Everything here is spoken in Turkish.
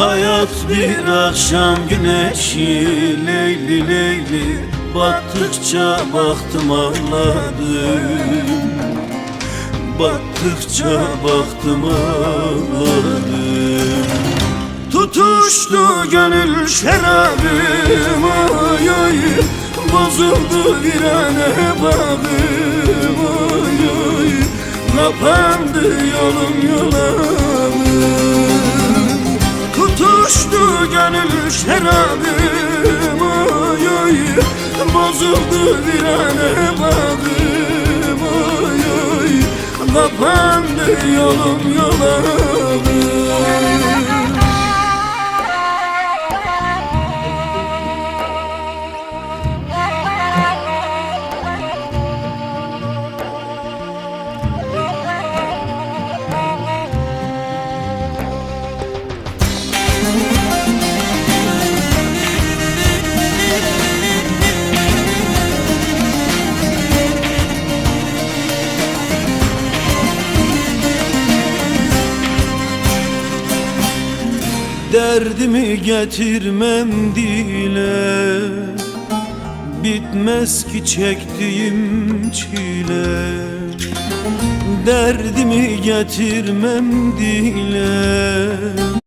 hayat bir akşam güneşi Leyli leyli. Battıkça baktım ağladım. Baktıkça baktım ağladım. Tutuştu gönül şerabım ay ay Bozuldu virane bağım ay ay Kapandı yolum yolamım şerabım ay ay Bozuldu virane bağım ay ay Kapandı yolum yolamım Derdimi getirmem dile. Bitmez ki çektiğim çile. Derdimi getirmem dile